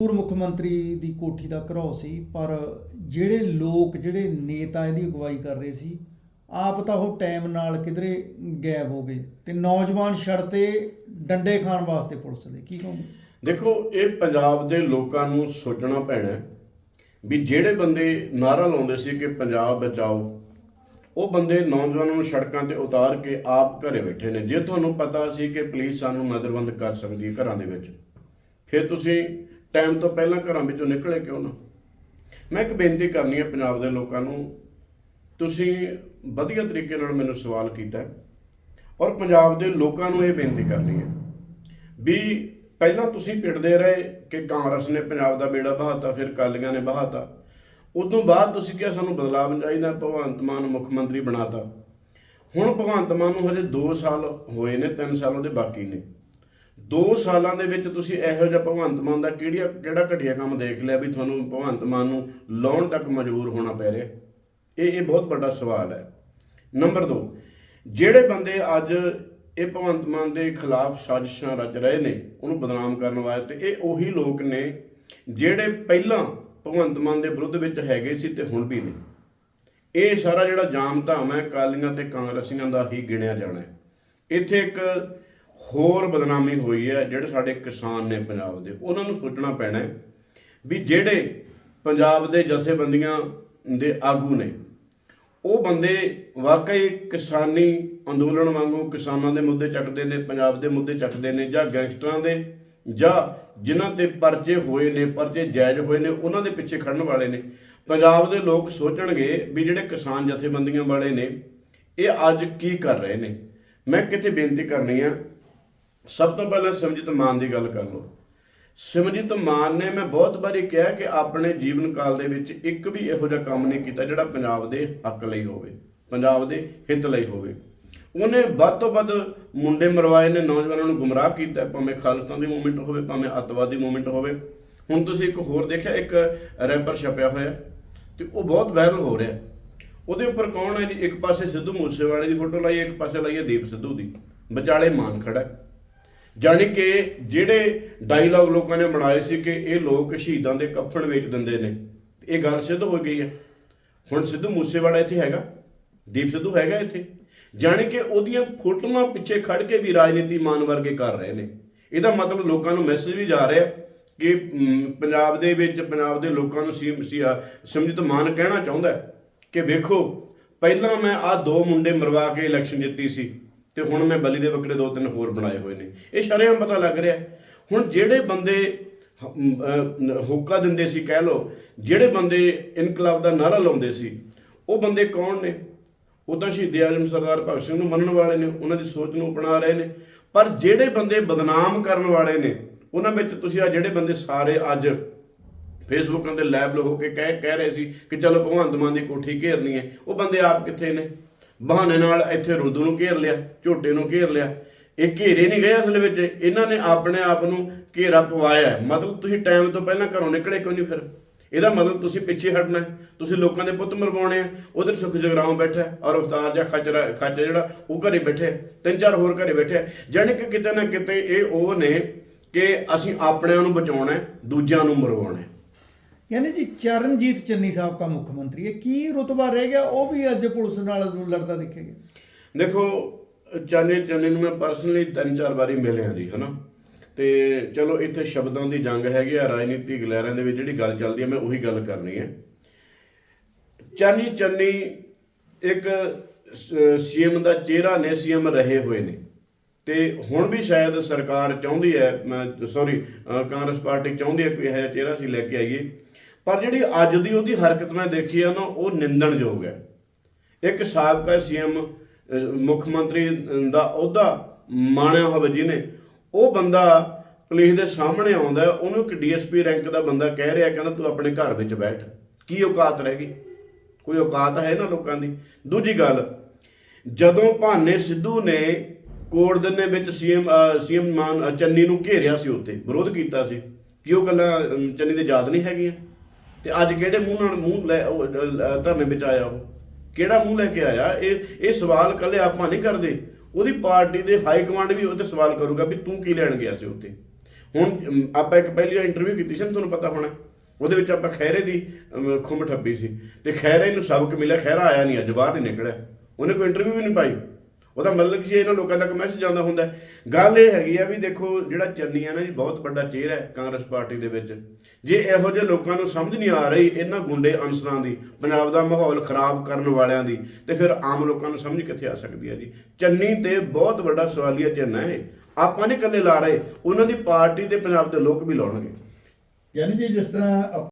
ਪੂਰ ਮੁੱਖ ਮੰਤਰੀ ਦੀ ਕੋਠੀ ਦਾ ਘਰਾਓ ਸੀ, ਪਰ ਜਿਹੜੇ ਲੋਕ, ਜਿਹੜੇ ਨੇਤਾ ਇਹਦੀ ਅਗਵਾਈ ਕਰ ਰਹੇ ਸੀ, ਆਪ ਤਾਂ ਉਹ ਟਾਈਮ ਨਾਲ ਕਿਧਰੇ ਗਾਇਬ ਹੋ ਗਏ ਤੇ ਨੌਜਵਾਨ ਛੜਤੇ ਡੰਡੇ ਖਾਣ ਵਾਸਤੇ ਪੁਲਿਸ ਦੇ। ਕੀ ਕਹੋਗੇ? ਦੇਖੋ, ਇਹ ਪੰਜਾਬ ਦੇ ਲੋਕਾਂ ਨੂੰ ਸੋਚਣਾ ਪੈਣਾ ਵੀ ਜਿਹੜੇ ਬੰਦੇ ਨਾਰਾ ਲਾਉਂਦੇ ਸੀ ਕਿ ਪੰਜਾਬ ਬਚਾਓ, ਉਹ ਬੰਦੇ ਨੌਜਵਾਨਾਂ ਨੂੰ ਸੜਕਾਂ ਤੇ ਉਤਾਰ ਕੇ ਆਪ ਘਰੇ ਬੈਠੇ ਨੇ। ਜੇ ਤੁਹਾਨੂੰ ਪਤਾ ਸੀ ਕਿ ਪੁਲਿਸ ਸਾਨੂੰ ਨਜ਼ਰਬੰਦ ਕਰ ਸਕਦੀ ਹੈ ਘਰਾਂ ਦੇ ਵਿੱਚ, ਫਿਰ ਤੁਸੀਂ ਟਾਈਮ ਤੋਂ ਪਹਿਲਾਂ ਘਰਾਂ ਵਿੱਚੋਂ ਨਿਕਲੇ ਕਿਉਂ ਨਾ? ਮੈਂ ਇੱਕ ਬੇਨਤੀ ਕਰਨੀ ਹੈ ਪੰਜਾਬ ਦੇ ਲੋਕਾਂ ਨੂੰ। ਤੁਸੀਂ ਵਧੀਆ ਤਰੀਕੇ ਨਾਲ ਮੈਨੂੰ ਸਵਾਲ ਕੀਤਾ ਔਰ ਪੰਜਾਬ ਦੇ ਲੋਕਾਂ ਨੂੰ ਇਹ ਬੇਨਤੀ ਕਰਨੀ ਹੈ ਵੀ ਪਹਿਲਾਂ ਤੁਸੀਂ ਪਿੜਦੇ ਰਹੇ ਕਿ ਕਾਂਗਰਸ ਨੇ ਪੰਜਾਬ ਦਾ ਬੇੜਾ ਬਹਾਤਾ, ਫਿਰ ਕਾਲੀਆਂ ਨੇ ਬਹਾਤਾ। ਉਦੋਂ ਬਾਅਦ ਤੁਸੀਂ ਕਿਹਾ ਸਾਨੂੰ ਬਦਲਾਵ ਚਾਹੀਦਾ, ਭਗਵੰਤ ਮਾਨ ਮੁੱਖ ਮੰਤਰੀ ਬਣਾਤਾ। ਹੁਣ ਭਗਵੰਤ ਮਾਨ ਨੂੰ ਹਜੇ 2 ਸਾਲ ਹੋਏ ਨੇ 3 ਸਾਲ ਉਹਦੇ ਬਾਕੀ ਨੇ। 2 ਸਾਲਾਂ ਦੇ ਵਿੱਚ ਤੁਸੀਂ ਇਹੋ ਜਿਹਾ ਭਗਵੰਤ ਮਾਨ ਦਾ ਕਿਹੜਾ ਕਿਹੜਾ ਘਟੀਆ ਕੰਮ ਦੇਖ ਲਿਆ ਵੀ ਤੁਹਾਨੂੰ ਭਗਵੰਤ ਮਾਨ ਨੂੰ ਲਾਉਣ ਤੱਕ ਮਜਬੂਰ ਹੋਣਾ ਪੈ ਰਿਹਾ? ਇਹ ਇਹ ਬਹੁਤ ਵੱਡਾ ਸਵਾਲ ਹੈ। ਨੰਬਰ 2 ਜਿਹੜੇ ਬੰਦੇ ਅੱਜ ਇਹ ਭਗਵੰਤ ਮਾਨ ਦੇ ਖਿਲਾਫ ਸਾਜ਼ਿਸ਼ਾਂ ਰਚ ਰਹੇ ਨੇ, ਉਹਨੂੰ ਬਦਨਾਮ ਕਰਨ ਵਾਸਤੇ ਇਹ ਉਹੀ ਲੋਕ ਨੇ ਜਿਹੜੇ ਪਹਿਲਾਂ ਭਗਵੰਤ ਮਾਨ ਦੇ ਵਿਰੁੱਧ ਵਿੱਚ ਹੈਗੇ ਸੀ ਤੇ ਹੁਣ ਵੀ ਨੇ। ਇਹ ਸਾਰਾ ਜਿਹੜਾ ਜਾਮ ਧਾਮ ਹੈ ਕਾਲੀਆਂ ਤੇ ਕਾਂਗਰਸੀਆਂ ਦਾ ਹੀ ਗਿਣਿਆ ਜਾਣਾ ਹੈ। ਇੱਥੇ ਇੱਕ ਹੋਰ ਬਦਨਾਮੀ ਹੋਈ ਹੈ, ਜਿਹੜੇ ਸਾਡੇ ਕਿਸਾਨ ਨੇ ਪੰਜਾਬ ਦੇ, ਉਹਨਾਂ ਨੂੰ ਸੋਚਣਾ ਪੈਣਾ ਹੈ ਵੀ ਜਿਹੜੇ ਪੰਜਾਬ ਦੇ ਜਥੇਬੰਦੀਆਂ ਦੇ ਆਗੂ ਨੇ, ਉਹ ਬੰਦੇ ਵਾਕਈ ਕਿਸਾਨੀ ਅੰਦੋਲਨ ਵਾਂਗੂ ਕਿਸਾਨਾਂ ਦੇ ਮੁੱਦੇ ਚੱਕਦੇ ਨੇ, ਪੰਜਾਬ ਦੇ ਮੁੱਦੇ ਚੱਕਦੇ ਨੇ, ਜਾਂ ਗੈਂਗਸਟਰਾਂ ਦੇ, ਜਾਂ ਜਿਨ੍ਹਾਂ ਤੇ ਪਰਚੇ ਹੋਏ ਨੇ, ਪਰਚੇ ਜਾਇਜ਼ ਹੋਏ ਨੇ, ਉਹਨਾਂ ਦੇ ਪਿੱਛੇ ਖੜਨ ਵਾਲੇ ਨੇ। ਪੰਜਾਬ ਦੇ ਲੋਕ ਸੋਚਣਗੇ ਵੀ ਜਿਹੜੇ ਕਿਸਾਨ ਜਥੇਬੰਦੀਆਂ ਵਾਲੇ ਨੇ, ਇਹ ਅੱਜ ਕੀ ਕਰ ਰਹੇ ਨੇ? ਮੈਂ ਕਿਤੇ ਬੇਨਤੀ ਕਰਨੀ ਆ ਸਭ ਤੋਂ ਪਹਿਲਾਂ ਸਿਮਰਜੀਤ ਮਾਨ ਦੀ ਗੱਲ ਕਰ ਲਓ। ਸਿਮਰਜੀਤ ਮਾਨ ਨੇ ਮੈਂ ਬਹੁਤ ਵਾਰੀ ਕਿਹਾ ਕਿ ਆਪਣੇ ਜੀਵਨ ਕਾਲ ਦੇ ਵਿੱਚ ਇੱਕ ਵੀ ਇਹੋ ਜਿਹਾ ਕੰਮ ਨਹੀਂ ਕੀਤਾ ਜਿਹੜਾ ਪੰਜਾਬ ਦੇ ਹੱਕ ਲਈ ਹੋਵੇ ਪੰਜਾਬ ਦੇ ਹਿੱਤ ਲਈ ਹੋਵੇ। ਉਹਨੇ ਵੱਧ ਤੋਂ ਵੱਧ ਮੁੰਡੇ ਮਰਵਾਏ ਨੇ ਨੌਜਵਾਨਾਂ ਨੂੰ ਗੁੰਮਰਾਹ ਕੀਤਾ ਭਾਵੇਂ ਖਾਲਿਸਤਾਨ ਦੀ ਮੂਵਮੈਂਟ ਹੋਵੇ ਭਾਵੇਂ ਅੱਤਵਾਦੀ ਮੂਵਮੈਂਟ ਹੋਵੇ। ਹੁਣ ਤੁਸੀਂ ਇੱਕ ਹੋਰ ਦੇਖਿਆ ਇੱਕ ਰੈਪਰ ਛਪਿਆ ਹੋਇਆ ਤੇ ਉਹ ਬਹੁਤ ਵਾਇਰਲ ਹੋ ਰਿਹਾ। ਉਹਦੇ ਉੱਪਰ ਕੌਣ ਹੈ ਜੀ? ਇੱਕ ਪਾਸੇ ਸਿੱਧੂ ਮੂਸੇਵਾਲੇ ਦੀ ਫੋਟੋ ਲਾਈ ਹੈ, ਇੱਕ ਪਾਸੇ ਲਾਈ ਹੈ ਦੀਪ ਸਿੱਧੂ ਦੀ। ਵਿਚਾਲੇ ਮਾਨ ਖੜਾ ਹੈ। ਜਾਣੀ ਕਿ ਜਿਹੜੇ ਡਾਇਲੌਗ ਲੋਕਾਂ ਨੇ ਬਣਾਏ ਸੀ ਕਿ ਇਹ ਲੋਕ ਸ਼ਹੀਦਾਂ ਦੇ ਕੱਫਣ ਵੇਚ ਦਿੰਦੇ ਨੇ, ਇਹ ਗੱਲ ਸਿੱਧ ਹੋ ਗਈ ਹੈ। ਹੁਣ ਸਿੱਧੂ ਮੂਸੇਵਾਲਾ ਇੱਥੇ ਹੈਗਾ, ਦੀਪ ਸਿੱਧੂ ਹੈਗਾ ਇੱਥੇ। ਜਾਣੀ ਕਿ ਉਹਦੀਆਂ ਫੋਟੋਆਂ ਪਿੱਛੇ ਖੜ ਕੇ ਵੀ ਰਾਜਨੀਤੀ ਮਾਨ ਵਰਗੇ ਕਰ ਰਹੇ ਨੇ। ਇਹਦਾ ਮਤਲਬ ਲੋਕਾਂ ਨੂੰ ਮੈਸੇਜ ਵੀ ਜਾ ਰਿਹਾ ਕਿ ਪੰਜਾਬ ਦੇ ਵਿੱਚ, ਪੰਜਾਬ ਦੇ ਲੋਕਾਂ ਨੂੰ ਸੀ, ਸੀ- ਮਾਨ ਕਹਿਣਾ ਚਾਹੁੰਦਾ ਕਿ ਵੇਖੋ, ਪਹਿਲਾਂ ਮੈਂ ਆ ਦੋ ਮੁੰਡੇ ਮਰਵਾ ਕੇ ਇਲੈਕਸ਼ਨ ਜਿੱਤੀ ਸੀ। ਤੇ ਹੁਣ ਮੈਂ ਬਲੀ ਦੇ ਬੱਕਰੇ ਦੋ ਤਿੰਨ ਹੋਰ ਬਣਾਏ ਹੋਏ ਨੇ। ਇਹ ਸ਼ਰੇਆਮ ਪਤਾ ਲੱਗ ਰਿਹਾ। ਹੁਣ ਜਿਹੜੇ ਬੰਦੇ ਹੋਕਾ ਦਿੰਦੇ ਸੀ, ਕਹਿ ਲਓ, ਜਿਹੜੇ ਬੰਦੇ ਇਨਕਲਾਬ ਦਾ ਨਾਰਾ ਲਾਉਂਦੇ ਸੀ, ਉਹ ਬੰਦੇ ਕੌਣ ਨੇ? ਉਹ ਤਾਂ ਸ਼ਹੀਦ ਆਜ਼ਮ ਸਰਦਾਰ ਭਗਤ ਸਿੰਘ ਨੂੰ ਮੰਨਣ ਵਾਲੇ ਨੇ, ਉਹਨਾਂ ਦੀ ਸੋਚ ਨੂੰ ਅਪਣਾ ਰਹੇ ਨੇ। ਪਰ ਜਿਹੜੇ ਬੰਦੇ ਬਦਨਾਮ ਕਰਨ ਵਾਲੇ ਨੇ, ਉਹਨਾਂ ਵਿੱਚ ਤੁਸੀਂ ਆ ਜਿਹੜੇ ਬੰਦੇ ਸਾਰੇ ਅੱਜ ਫੇਸਬੁੱਕਾਂ ਦੇ ਲਾਈਵ ਹੋ ਕੇ ਕਹਿ ਕਹਿ ਰਹੇ ਸੀ ਕਿ ਚਲੋ ਭਗਵੰਤ ਮਾਨ ਦੀ ਕੋਠੀ ਘੇਰਨੀ ਹੈ, ਉਹ ਬੰਦੇ ਆਪ ਕਿੱਥੇ ਨੇ? ਬਹਾਨੇ ਨਾਲ ਇੱਥੇ ਰੁੱਦੂ ਨੂੰ ਘੇਰ ਲਿਆ, ਝੋਟੇ ਨੂੰ ਘੇਰ ਲਿਆ। ਇਹ ਘੇਰੇ ਨਹੀਂ ਗਏ ਅਸਲ ਵਿੱਚ, ਇਹਨਾਂ ਨੇ ਆਪਣੇ ਆਪ ਨੂੰ ਘੇਰਾ ਪਵਾਇਆ ਮਤਲਬ ਤੁਸੀਂ ਟਾਈਮ ਤੋਂ ਪਹਿਲਾਂ ਘਰੋਂ ਨਿਕਲੇ ਕਿਉਂ ਨਹੀਂ ਫਿਰ? ਇਹਦਾ ਮਤਲਬ ਤੁਸੀਂ ਪਿੱਛੇ ਹਟਣਾ ਤੁਸੀਂ ਲੋਕਾਂ ਦੇ ਪੁੱਤ ਮਰਵਾਉਣੇ ਆ ਉਧਰ ਸੁਖ ਜਗਰਾਉਂ ਬੈਠਾ ਔਰ ਉਸਤਾਦ ਜਾਂ ਖਚਰਾ ਖਚ ਜਿਹੜਾ, ਉਹ ਘਰੇ ਬੈਠੇ ਤਿੰਨ ਚਾਰ ਹੋਰ ਘਰੇ ਬੈਠੇ ਹੈ। ਜਾਣੀ ਕਿ ਕਿਤੇ ਨਾ ਕਿਤੇ ਇਹ ਉਹ ਨੇ ਕਿ ਅਸੀਂ ਆਪਣਿਆਂ ਨੂੰ ਬਚਾਉਣਾ ਦੂਜਿਆਂ ਨੂੰ ਮਰਵਾਉਣਾ ਯਾਨੀ ਜੀ ਚਰਨਜੀਤ ਚੰਨੀ ਸਾਹਿਬ ਦਾ ਮੁੱਖ ਮੰਤਰੀ ਹੈ ਕੀ ਰੁਤਬਾ ਰਹਿ ਗਿਆ? ਉਹ ਵੀ ਅੱਜ ਪੁਲਿਸ ਨਾਲ ਲੜਦਾ ਦੇਖਿਆ ਗਿਆ। ਦੇਖੋ ਚਾਨੇ ਚੰਨੀ ਨੂੰ ਮੈਂ ਪਰਸਨਲੀ ਤਿੰਨ ਚਾਰ ਵਾਰੀ ਮਿਲਿਆ ਜੀ, ਹਨਾ? ਤੇ ਚਲੋ, ਇੱਥੇ ਸ਼ਬਦਾਂ ਦੀ ਜੰਗ ਹੈਗੀ ਆ, ਰਾਜਨੀਤੀ ਗਲੈਰਾਂ ਦੇ ਵਿੱਚ ਜਿਹੜੀ ਗੱਲ ਚੱਲਦੀ ਹੈ ਮੈਂ ਉਹੀ ਗੱਲ ਕਰਨੀ ਹੈ ਚਾਨੀ ਚੰਨੀ ਇੱਕ ਸੀਐਮ ਦਾ ਚਿਹਰਾ ਨੇ, ਸੀਐਮ ਰਹੇ ਹੋਏ ਨੇ। ਤੇ ਹੁਣ ਵੀ ਸ਼ਾਇਦ ਸਰਕਾਰ ਚਾਹੁੰਦੀ ਹੈ ਸੌਰੀ ਕਾਂਗਰਸ ਪਾਰਟੀ ਚਾਹੁੰਦੀ ਹੈ ਕੋਈ ਇਹੋ ਜਿਹਾ ਚਿਹਰਾ ਸੀ ਲੈ ਕੇ ਆਈਏ। ਪਰ ਜਿਹੜੀ ਅੱਜ ਦੀ ਉਹਦੀ ਹਰਕਤ ਮੈਂ ਦੇਖੀ ਆ ਨਾ, ਉਹ ਨਿੰਦਣਯੋਗ ਹੈ। ਇੱਕ ਸਾਬਕਾ ਸੀਐਮ ਮੁੱਖ ਮੰਤਰੀ ਦਾ ਅਹੁਦਾ ਮਾਣਿਆ ਹੋਵੇ ਜਿਹਨੇ, ਉਹ ਬੰਦਾ ਪੁਲਿਸ ਦੇ ਸਾਹਮਣੇ ਆਉਂਦਾ ਉਹਨੂੰ ਇੱਕ ਡੀਐਸਪੀ ਰੈਂਕ ਦਾ ਬੰਦਾ ਕਹਿ ਰਿਹਾ, ਕਹਿੰਦਾ ਤੂੰ ਆਪਣੇ ਘਰ ਵਿੱਚ ਬੈਠ। ਕੀ ਔਕਾਤ ਰਹਿ ਗਈ? ਕੋਈ ਔਕਾਤ ਹੈ ਨਾ ਲੋਕਾਂ ਦੀ? ਦੂਜੀ ਗੱਲ, ਜਦੋਂ ਭਾਨੇ ਸਿੱਧੂ ਨੇ ਕੋੜਦਨ ਦੇ ਵਿੱਚ ਸੀਐਮ ਸੀਐਮ ਮਾਨ ਚੰਨੀ ਨੂੰ ਘੇਰਿਆ ਸੀ ਉੱਥੇ, ਵਿਰੋਧ ਕੀਤਾ ਸੀ, ਕਿ ਉਹ ਗੱਲਾਂ ਚੰਨੀ ਦੇ ਯਾਦ ਨਹੀਂ ਹੈਗੀਆਂ? ਤੇ ਅੱਜ ਕਿਹੜੇ ਮੂੰਹ ਨਾਲ ਮੂੰਹ ਲੈ ਉਹ, ਧਰਨੇ ਵਿੱਚ ਆਇਆ ਉਹ? ਕਿਹੜਾ ਮੂੰਹ ਲੈ ਕੇ ਆਇਆ? ਇਹ ਇਹ ਸਵਾਲ ਕੱਲੇ ਆਪਾਂ ਨਹੀਂ ਕਰਦੇ। ਉਹਦੀ ਪਾਰਟੀ ਦੇ ਹਾਈ ਕਮਾਂਡ ਵੀ ਉਹਤੇ ਸਵਾਲ ਕਰੂਗਾ ਵੀ ਤੂੰ ਕੀ ਲੈਣ ਗਿਆ ਸੀ ਉੱਥੇ? ਹੁਣ ਆਪਾਂ ਇੱਕ ਪਹਿਲੀ ਇੰਟਰਵਿਊ ਕੀਤੀ ਸੀ ਨਾ ਤੁਹਾਨੂੰ ਪਤਾ ਹੋਣਾ। ਉਹਦੇ ਵਿੱਚ ਆਪਾਂ ਖੈਰੇ ਦੀ ਅਮ, ਖੁੰਮ ਠੱਪੀ ਸੀ। ਤੇ ਖੈਰੇ ਨੂੰ ਸਬਕ ਮਿਲਿਆ ਖੈਰਾ ਆਇਆ ਨਹੀਂ ਅੱਜ ਬਾਹਰ ਨਹੀਂ ਨਿਕਲਿਆ। ਉਹਨੇ ਕੋਈ ਇੰਟਰਵਿਊ ਵੀ ਨਹੀਂ ਪਾਈ? ਉਹਦਾ ਮਤਲਬ ਕਿ ਇਹਨਾਂ ਲੋਕਾਂ ਤੱਕ ਮੈਸੇਜ ਆਉਂਦਾ ਹੁੰਦਾ ਗੱਲ ਇਹ ਹੈਗੀ ਆ ਵੀ ਦੇਖੋ, ਜਿਹੜਾ ਚੰਨੀ ਆ ਨਾ ਜੀ, ਬਹੁਤ ਵੱਡਾ ਚਿਹਰਾ ਹੈ ਕਾਂਗਰਸ ਪਾਰਟੀ ਦੇ ਵਿੱਚ। ਜੇ ਇਹੋ ਜਿਹੇ ਲੋਕਾਂ ਨੂੰ ਸਮਝ ਨਹੀਂ ਆ ਰਹੀ ਇਹਨਾਂ ਗੁੰਡੇ ਅਨਸਰਾਂ ਦੀ, ਪੰਜਾਬ ਦਾ ਮਾਹੌਲ ਖਰਾਬ ਕਰਨ ਵਾਲਿਆਂ ਦੀ, ਤੇ ਫਿਰ ਆਮ ਲੋਕਾਂ ਨੂੰ ਸਮਝ ਕਿੱਥੇ ਆ ਸਕਦੀ ਹੈ ਜੀ? ਚੰਨੀ ਤੇ ਬਹੁਤ ਵੱਡਾ ਸਵਾਲੀਆ ਚਿੰਨ੍ਹ ਹੈ ਆਪਾਂ ਨਹੀਂ ਇਕੱਲੇ ਲਾ ਰਹੇ, ਉਹਨਾਂ ਦੀ ਪਾਰਟੀ ਤੇ ਪੰਜਾਬ ਦੇ ਲੋਕ ਵੀ ਲਾਉਣਗੇ। ਯਾਨੀ ਜੀ ਜਿਸ ਤਰ੍ਹਾਂ